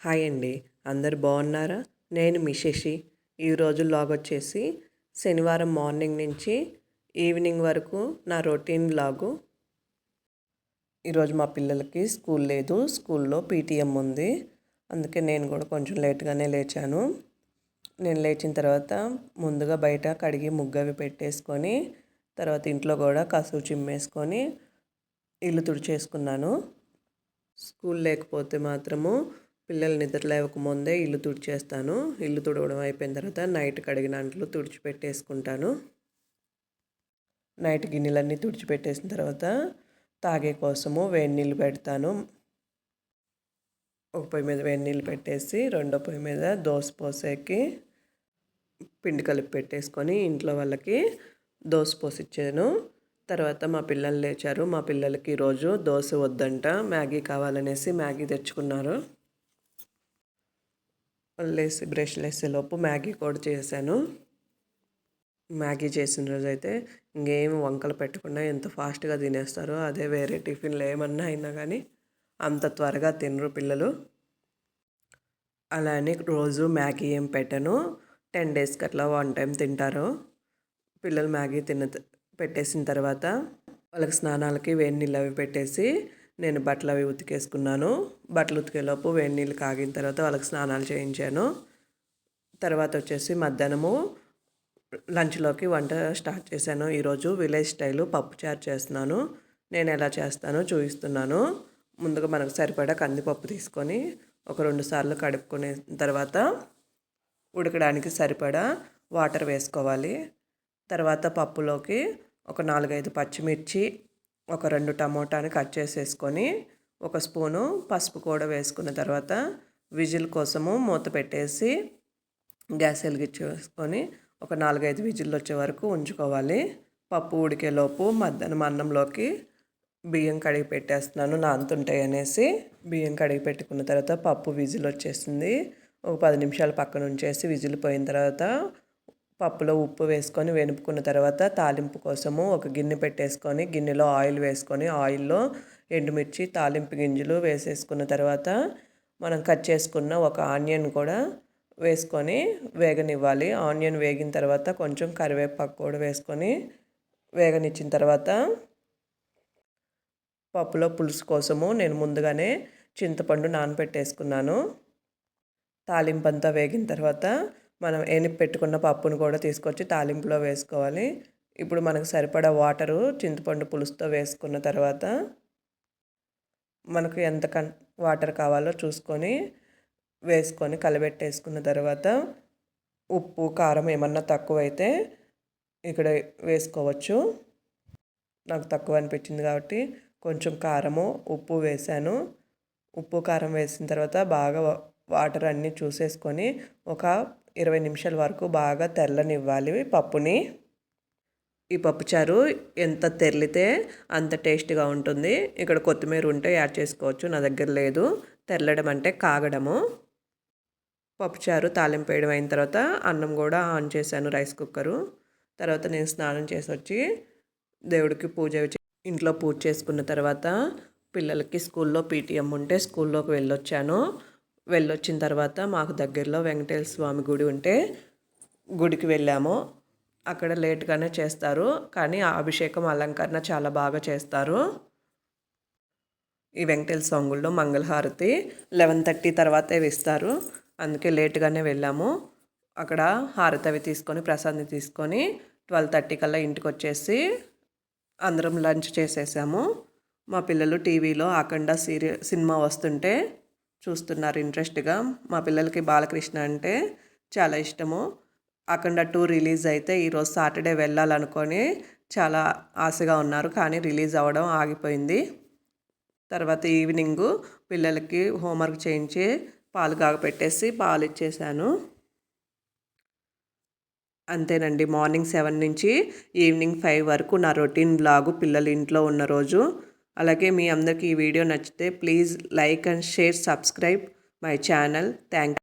Hi అండి. అందరు బాగున్నారా? నేను మీ శశి. ఈరోజు లాగ్ వచ్చేసి శనివారం మార్నింగ్ నుంచి ఈవినింగ్ వరకు నా రొటీన్ లాగు. ఈరోజు మా పిల్లలకి స్కూల్ లేదు. స్కూల్లో పీటీఎం ఉంది. అందుకే నేను కూడా కొంచెం లేట్గానే లేచాను. నేను లేచిన తర్వాత ముందుగా బయట కడిగి ముగ్గవి పెట్టేసుకొని తర్వాత ఇంట్లో కూడా కసువు చిమ్మేసుకొని ఇల్లు తుడిచేసుకున్నాను. స్కూల్ లేకపోతే మాత్రము పిల్లలు నిద్ర లేవకముందే ఇల్లు తుడిచేస్తాను. ఇల్లు తుడవడం అయిపోయిన తర్వాత నైట్ కడిగిన అంట్లు తుడిచిపెట్టేసుకుంటాను. నైట్ గిన్నెలన్నీ తుడిచిపెట్టేసిన తర్వాత తాగే కోసము వేడి నీళ్ళు పెడతాను. ఒక పొయ్యి మీద వేడి నీళ్ళు పెట్టేసి రెండో పొయ్యి మీద దోశ పోసేకి పిండి కలిపి పెట్టేసుకొని ఇంట్లో వాళ్ళకి దోశ పోసిచ్చాను. తర్వాత మా పిల్లలు లేచారు. మా పిల్లలకి ఈరోజు దోశ వద్దంట. మ్యాగీ కావాలనేసి మ్యాగీ తెచ్చుకున్నారు. లేసి బ్రష్లు వేసేలోపు మ్యాగీ కూడా చేశాను. మ్యాగీ చేసిన రోజు అయితే ఇంకేం వంకలు పెట్టకుండా ఎంత ఫాస్ట్గా తినేస్తారో అదే వేరే టిఫిన్లు ఏమన్నా అయినా కానీ అంత త్వరగా తినరు పిల్లలు. అలా అని రోజు మ్యాగీ ఏం పెట్టను. టెన్ డేస్కి అట్లా వన్ టైం తింటారు. పిల్లలు మ్యాగీ తిన్న పెట్టేసిన తర్వాత వాళ్ళకి స్నానాలకి వేడి నీళ్ళు అవి పెట్టేసి నేను బట్టలు అవి ఉతికేసుకున్నాను. బట్టలు ఉతికేలోపు వేడి నీళ్ళు కాగిన తర్వాత వాళ్ళకి స్నానాలు చేయించాను. తర్వాత వచ్చేసి మధ్యాహ్నము లంచ్లోకి వంట స్టార్ట్ చేశాను. ఈరోజు విలేజ్ స్టైలు పప్పుచారు చేస్తున్నాను. నేను ఎలా చేస్తానో చూపిస్తున్నాను. ముందుగా మనకు సరిపడా కందిపప్పు తీసుకొని ఒక రెండు సార్లు కడుక్కునే తర్వాత ఉడకడానికి సరిపడా వాటర్ వేసుకోవాలి. తర్వాత పప్పులోకి ఒక నాలుగైదు పచ్చిమిర్చి ఒక రెండు టమోటాని కట్ చేసేసుకొని ఒక స్పూను పసుపు కూడా వేసుకున్న తర్వాత విజిల్ కోసము మూత పెట్టేసి గ్యాస్ వెలిగించేసుకొని ఒక నాలుగైదు విజిల్లు వచ్చే వరకు ఉంచుకోవాలి. పప్పు ఉడికేలోపు మధ్యాహ్నం అన్నంలోకి బియ్యం కడిగి పెట్టేస్తున్నాను నాంతుంటాయి అనేసి. బియ్యం కడిగి పెట్టుకున్న తర్వాత పప్పు విజిల్ వచ్చేసింది. ఒక పది నిమిషాలు పక్కన ఉంచేసి విజిల్ పోయిన తర్వాత పప్పులో ఉప్పు వేసుకొని వెనుపుకున్న తర్వాత తాలింపు కోసము ఒక గిన్నె పెట్టేసుకొని గిన్నెలో ఆయిల్ వేసుకొని ఆయిల్లో ఎండుమిర్చి తాలింపు గింజలు వేసేసుకున్న తర్వాత మనం కట్ చేసుకున్న ఒక ఆనియన్ కూడా వేసుకొని వేగనివ్వాలి. ఆనియన్ వేగిన తర్వాత కొంచెం కరివేపాకు కూడా వేసుకొని వేగనిచ్చిన తర్వాత పప్పులో పులుసు కోసము నేను ముందుగానే చింతపండు నానబెట్టేసుకున్నాను. తాలింపు అంతా వేగిన తర్వాత మనం ఏని పెట్టుకున్న పప్పును కూడా తీసుకొచ్చి తాలింపులో వేసుకోవాలి. ఇప్పుడు మనకు సరిపడా వాటరు చింతపండు పులుసుతో వేసుకున్న తర్వాత మనకు ఎంత కన్ వాటర్ కావాలో చూసుకొని వేసుకొని కలబెట్టేసుకున్న తర్వాత ఉప్పు కారం ఏమన్నా తక్కువైతే ఇక్కడ వేసుకోవచ్చు. నాకు తక్కువ అనిపించింది కాబట్టి కొంచెం కారము ఉప్పు వేసాను ఉప్పు కారం వేసిన తర్వాత బాగా వాటర్ అన్నీ చూసేసుకొని ఒక ఇరవై నిమిషాల వరకు బాగా తెల్లనివ్వాలి పప్పుని. ఈ పప్పుచారు ఎంత తెరిలితే అంత టేస్ట్గా ఉంటుంది. ఇక్కడ కొత్తిమీర ఉంటే యాడ్ చేసుకోవచ్చు నా దగ్గర లేదు. తెల్లడం అంటే కాగడము. పప్పుచారు తాలింపు వేయడం అయిన తర్వాత అన్నం కూడా ఆన్ చేశాను రైస్ కుక్కరు. తర్వాత నేను స్నానం చేసి వచ్చి దేవుడికి పూజ ఇంట్లో పూజ చేసుకున్న తర్వాత పిల్లలకి స్కూల్లో పీటీఎం ఉంటే స్కూల్లోకి వెళ్ళొచ్చాను. వెళ్ళొచ్చిన తర్వాత మాకు దగ్గరలో వెంకటేశ్వర స్వామి గుడి ఉంటే గుడికి వెళ్ళాము. అక్కడ లేట్గానే చేస్తారు కానీ ఆ అభిషేకం అలంకరణ చాలా బాగా చేస్తారు. ఈ వెంకటేశ్వర స్వామి మంగళహారతి లెవెన్ థర్టీ తర్వాతే ఇస్తారు అందుకే లేట్గానే వెళ్ళాము. అక్కడ హారతి అవి తీసుకొని ప్రసాద్ని తీసుకొని ట్వెల్వ్ థర్టీ కల్లా ఇంటికి వచ్చేసి అందరం లంచ్ చేసేసాము. మా పిల్లలు టీవీలో అఖండ సీరియల్ సినిమా వస్తుంటే చూస్తున్నారు ఇంట్రెస్ట్గా. మా పిల్లలకి బాలకృష్ణ అంటే చాలా ఇష్టము. అఖండ టూ రిలీజ్ అయితే ఈరోజు సాటర్డే వెళ్ళాలనుకొని చాలా ఆశగా ఉన్నారు. కానీ రిలీజ్ అవ్వడం ఆగిపోయింది. తర్వాత ఈవినింగు పిల్లలకి హోంవర్క్ చేయించి పాలు కాగపెట్టేసి పాలు ఇచ్చేసాను. అంతేనండి. మార్నింగ్ సెవెన్ నుంచి ఈవినింగ్ ఫైవ్ వరకు నా రొటీన్ బ్లాగు పిల్లలు ఇంట్లో ఉన్న రోజు అలాగే మీ అందరికీ ఈ వీడియో నచ్చితే please like and share subscribe my channel. Thank